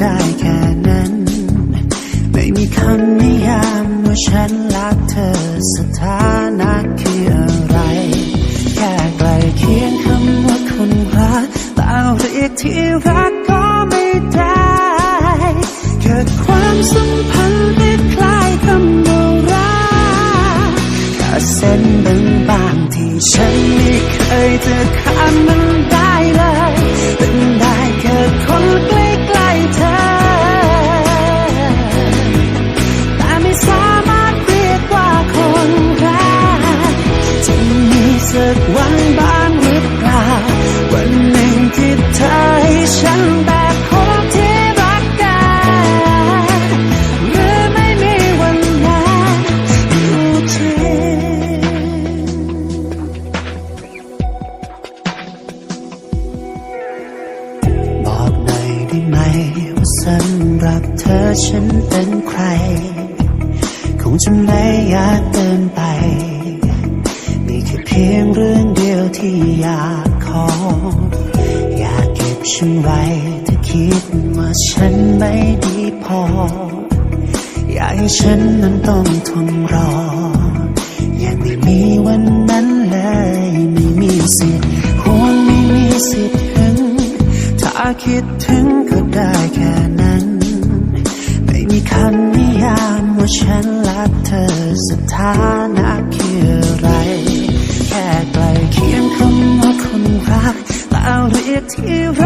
ได้แค่นั้น ไม่มีคำนิยามว่าฉันรักเธอสถานะคืออะไร แค่ใกลเคียงคำว่าคนรักต่เรียกที่รักก็ไม่ได้เกิดความสัมพันธ์ที่คล้ายคำว่ารักแค่เส้นบางๆที่ฉันไม่เคยจะข้ามมัน ว่าสำหรับเธอฉันเป็นใคร คงจะไม่อยากเดินไป มีแค่เพียงเรื่องเดียวที่อยากขอ อยากเก็บฉันไว้ถ้าคิดว่าฉันไม่ดีพอ อยากให้ฉันนั้นต้องทนรอ ยังไม่มีวันนั้นเลย ไม่มีสิทธิ์คงไม่มีสิทธิ์ถึง ถ้าคิดถึง ได้แค่นั้น ไม่มีคำนิยามว่าฉันรักเธอสถานะคืออะไร แค่ไกลเคียงคำว่าคนรักแต่เรียกที่รัก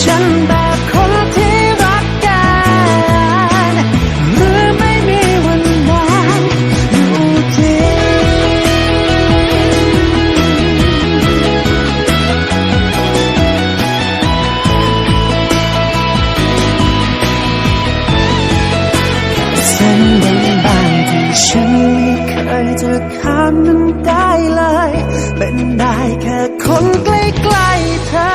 ฉันแบบคนที่รักกันหรือไม่มีวันนั้นอยู่จริงเส้นบางที่ฉันไม่เคยจะข้ามมันได้เลย เป็นได้แค่คนใกล้ๆเธอ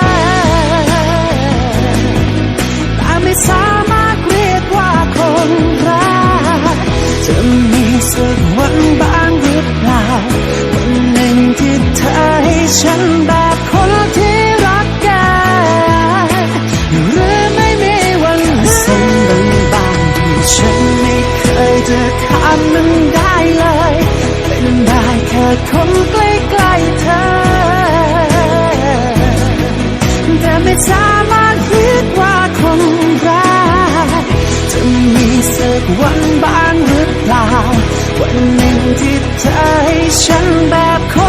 วันบ้างหรือเปล่า วันหนึ่งที่เธอให้ฉันแบบคน